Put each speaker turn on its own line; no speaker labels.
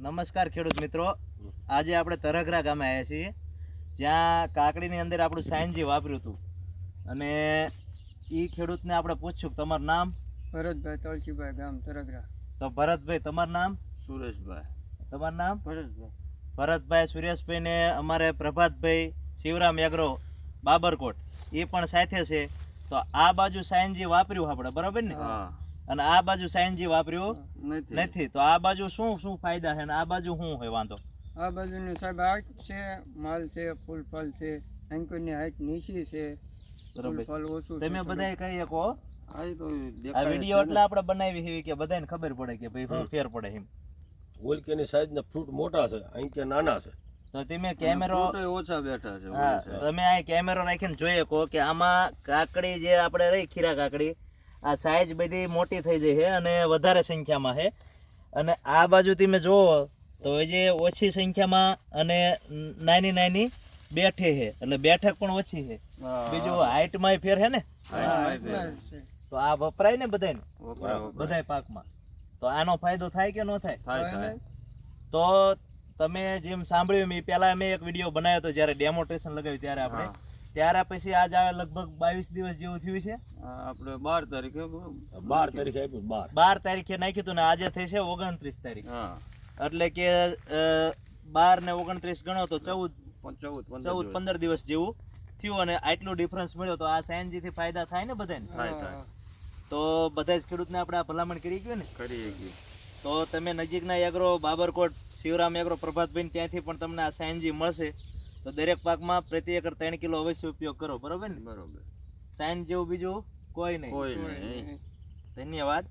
નમસ્કાર ખેડૂત મિત્રો. આજે આપણે તરગરા ગામે આવ્યા છીએ જ્યાં કાકડીની અંદર આપણું સાયનજી વાપર્યું હતું. અને એ ખેડૂતને આપણે પૂછ્યું તમારું નામ?
ભરતભાઈ તળસીભાઈ ગામ તરગરા
તો ભરતભાઈ તમારું નામ?
સુરેશભાઈ.
તમારું નામ?
ભરતભાઈ.
ભરતભાઈ સુરેશભાઈને અમારે પ્રભાતભાઈ શિવરામ એગ્રો બાબરકોટ એ પણ સાથે છે. તો આ બાજુ સાયનજી વાપર્યું આપણે બરાબર ને?
હા.
અને આ બાજુ સાયન્જી વાપર્યું
નથી.
નથી. તો આ બાજુ શું શું ફાયદા છે? અને આ બાજુ શું હોય વાંધો?
આ બાજુની સાહેબ હાઈટ છે માલ છે ફૂલ ફલ છે અંકુરની હાઈટ નીચી છે ફૂલ
બરોબર.
ઓછું
તમે
બધા
બધાય કહી. શકો
આ
વીડિયો એટલે આપણે બનાવી છે કે બધાને ખબર પડે કે ભાઈ શું ફેર પડે એમ.
ઓલકેની સાઈઝના ફ્રૂટ મોટા છે અહીં કે નાના છે.
તો તમે કેમેરો
ઓછા બેઠા છે
તમે આ કેમેરો રાખીને જોઈ શકો કે આમાં કાકડી જે આપણે રહી ખીરા કાકડી આ સાઈઝ બધી મોટી થઈ જાય છે અને વધારે સંખ્યામાં છે. અને આ બાજુ તમે જુઓ તો એ જે ઓછી સંખ્યામાં અને નાની નાની બેઠી છે. એટલે બેઠક પણ ઓછી છે. બીજું હાઈટમાં ફેર છે ને. તો આ વપરાય ને બધાને બધા પાકમાં. તો આનો ફાયદો થાય કે ન થાય?
થાય થાય.
તો તમે જેમ સાંભળ્યું મેં પહેલા મેં એક વીડિયો બનાવ્યો હતો જ્યારે ડેમોન્સ્ટ્રેશન લગાવ્યું ત્યારે આપણે. ત્યાર પછી આજ આ લગભગ બાવીસ દિવસ જેવું થયું છે.
આપણે બાર તારીખે
બાર તારીખે આપ્યું બાર.
બાર તારીખે નાખ્યું હતું ને આજે થઈ છે ઓગણત્રીસ તારીખ. એટલે કે બાર ને ઓગણત્રીસ ગણો તો ચૌદ
ચૌદ પંદર
ચૌદ
દિવસ.
પંદર દિવસ જેવું થયું અને આટલું ડિફરન્સ મળ્યો તો આ સાયન્સજી થી ફાયદા થાય ને બધાને?
થાય થાય.
તો બધા જ ખેડૂતને આપણે આ ભલામણ કરી ગયું ને?
કરી ગયું.
તો તમે નજીકના એગ્રો બાબરકોટ શિવરામ એગ્રો પ્રભાતભાઈ ત્યાંથી પણ તમને આ સાયન્સજી મળશે. તો દરેક પાકમાં પ્રતિ એકર ત્રણ કિલો અવશ્ય ઉપયોગ કરો બરોબર ને?
બરોબર.
સાયન્સ જેવું બીજું કોઈ નહીં.
કોઈ નહીં.
ધન્યવાદ.